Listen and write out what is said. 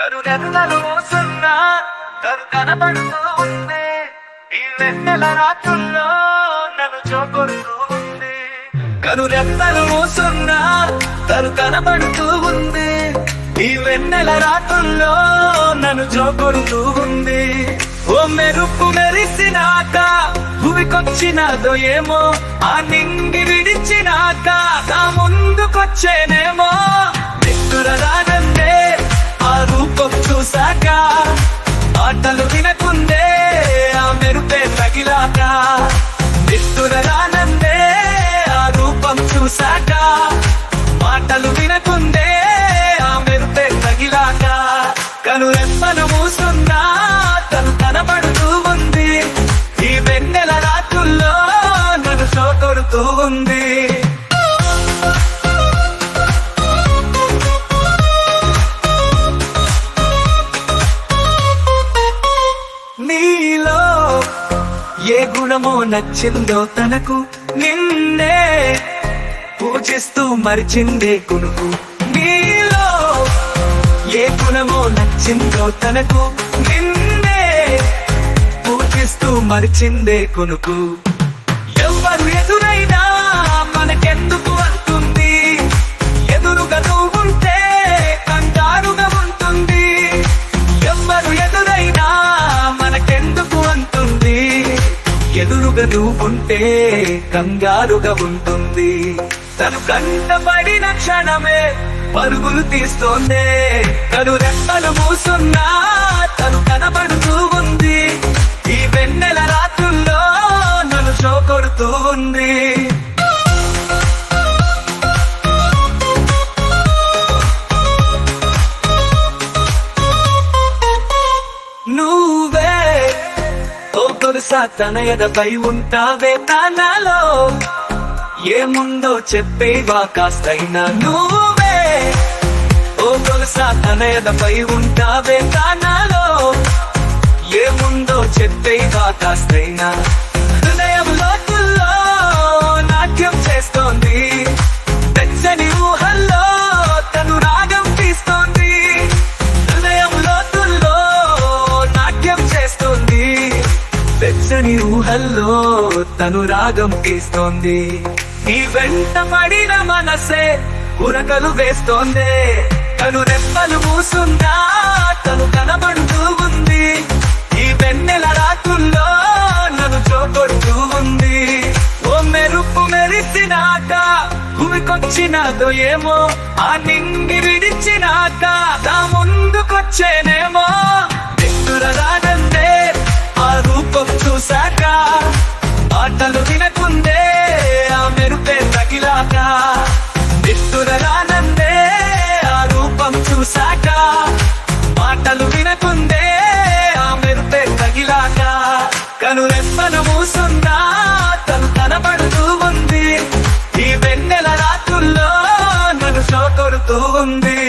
కరుణెన్నలు మోసున్నా కరు కనబడుతూ ఉంది. ఈ వెన్నెల రాత్రుల్లో నన్ను చోకొడుతూ ఉంది. కరుణెన్నలు మోసున్నా కరు కనబడుతూ ఉంది. ఈ వెన్నెల రాత్రుల్లో నన్ను చోకొడుతూ ఉంది. ఓ మెరుపు మెరిసినాక భూమికొచ్చినాదో ఏమో ఆ నింగి విడిచినాక నా ముందుకొచ్చేనేమో తగిలాక మాటలు వినకుందే ఆ మెరుపే తగిలాక కనురెమ్మను మూసున్నా తను కనబడుతూ ఉంది. ఈ వెన్నెల రాత్రుల్లో నన్ను చోకొడుతూ ఉంది. నీలో ఏ గుణమో నచ్చిందో తనకు నిన్నే పూజిస్తూ మరిచిందే కొనుకు నీలో ఏ గుణమో నచ్చిందో తనకు నిన్నే పూజిస్తూ మరిచిందే కొనుకు ఎవరు ఎదురైనా మనకెందుకు అంటుంది ఎదురుగా నువ్వుంటే కంగారుగా ఉంటుంది. ఎవరు ఎదురైనా మనకెందుకు అంటుంది ఎదురుగా నువ్వుంటే కంగారుగా ఉంటుంది. తను కంటపడిన క్షణమే పరుగులు తీస్తోంది. తను రెప్పలు మూసున్నా తను కనబడుతూ ఉంది. ఈ వెన్నెల రాత్రుల్లో నన్ను చోకొడుతూ ఉంది. నువ్వే ఓ తొలిసా తన ఎదపై ఉంటావే తనలో ఏముందో చెప్పేవా కాస్తైనా నువ్వే. ఓ తొలిసా తనయదపై ఉంటావే తనలో ఏముందో చెప్పేవా కాస్తైనా హృదయం లోతుల్లో నాట్యం చేస్తోంది. తెచ్చని ఊహల్లో తను రాగం తీస్తోంది. హృదయం లోతుల్లో నాట్యం చేస్తోంది. వెచ్చని ఊహల్లో తను రాగం తీస్తోంది. నీ వెంట పడిన మనసే ఉరకలు వేస్తోందే. తను రెప్పలు మూసుందా? తను కనబడుతూ ఉంది. ఈ వెన్నెల రాత్రుల్లో నన్ను చోకొడుతూ ఉంది. ఓ మెరుపు మెరిసినాక భూమికొచ్చినాదో ఏమో? ఆ నింగి విడిచినాక నా ముందుకొచ్చేనేమో? చూశాక మాటలు వినకుందే ఆ మెరుపే తగిలాక కనురెప్పన మూసుందా తను కనబడుతూ ఉంది. ఈ వెన్నెల రాత్రుల్లో నన్ను షో కొడుతూ ఉంది.